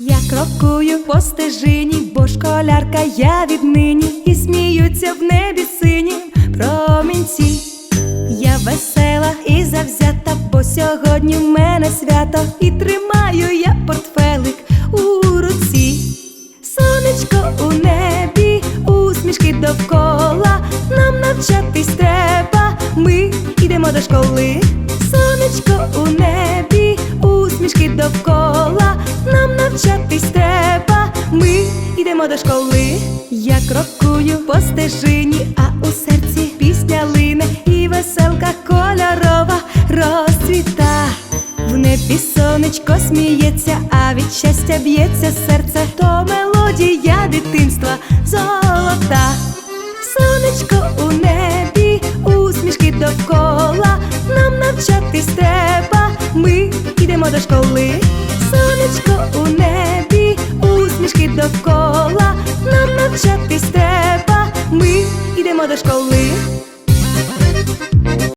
Я крокую по стежині, бо школярка я віднині, і сміються в небі сині промінці. Я весела і завзята, бо сьогодні в мене свято, і тримаю я портфелик у руці. Сонечко у небі, усмішки довкола, нам навчатись треба, ми йдемо до школи. Навчатись треба, ми йдемо до школи. Я крокую по стежині, а у серці пісня лине і веселка кольорова розцвіта. В небі сонечко сміється, а від щастя б'ється серце, то мелодія дитинства золота. Сонечко у небі, усмішки довкола, нам навчатись треба, ми йдемо до школи. Сонечко у небі, усмішки довкола, нам навчатись треба, ми йдемо до школи.